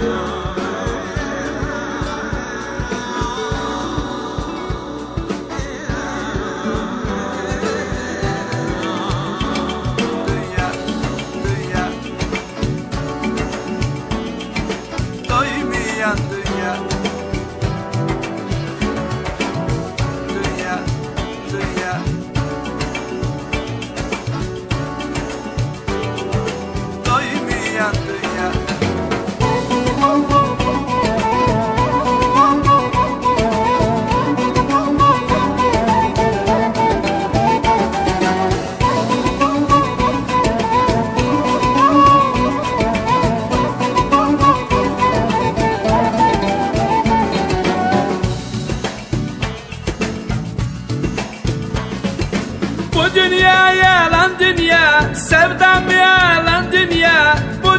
down.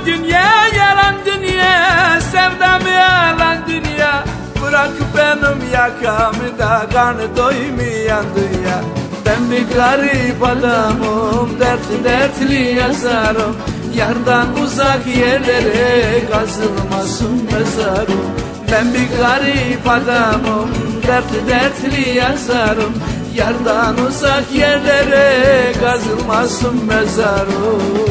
Dünya yalan dünya Sevdam yalan dünya. Bırak benim yakamı da Karnı doymayan dünya. Ben bir garip adamım Dertli dertli yazarım. Yardan uzak yerlere Kazılmasın mezarım. Ben bir garip adamım Dertli dertli yazarım. Yardan uzak yerlere Kazılmasın mezarım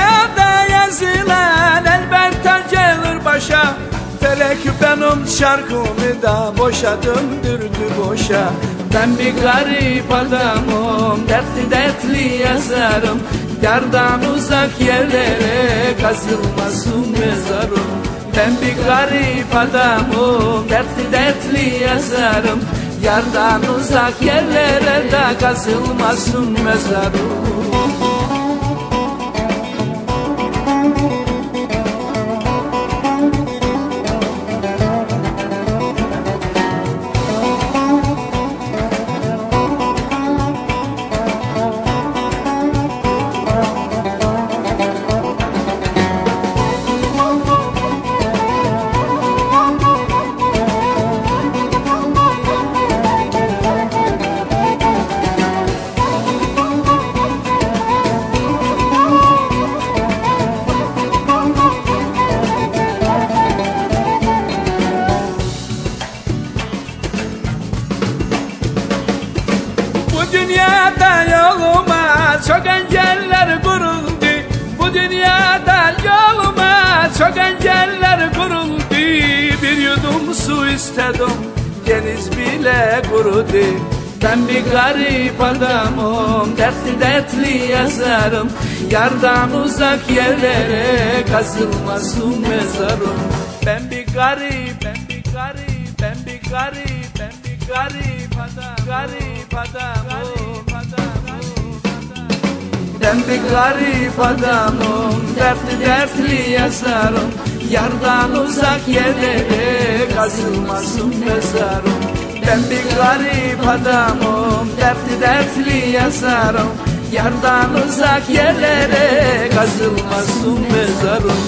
dünyada yazılan elbette gelir başa. Felek benim şarkımı da boşa döndürdü boşa. Ben bir garip adamım dertli dertli yazarım. Yardan uzak yerlere kazılmasın mezarım. Ben bir garip adamım dertli dertli yazarım. Yardan uzak yerlere de kazılmasın mezarım Bu dünyada yoluma çok engeller kuruldu. Bu dünyada yoluma çok engeller kuruldu. Bir yudum su istedim deniz bile kurudu. Ben bir garip adamım Dertli dertli yazarım. Yardan uzak yerlere Kazılmasın mezarım. Ben bir garip Ben bir garip Ben bir garip Ben bir garip ben bir garip adamım Dertli dertli yazarım. Yardan uzak yerlere Kazılmasın mezarım. Ben bir garip adamım Dertli dertli yazarım. Yardan uzak yerlere Kazılmasın mezarım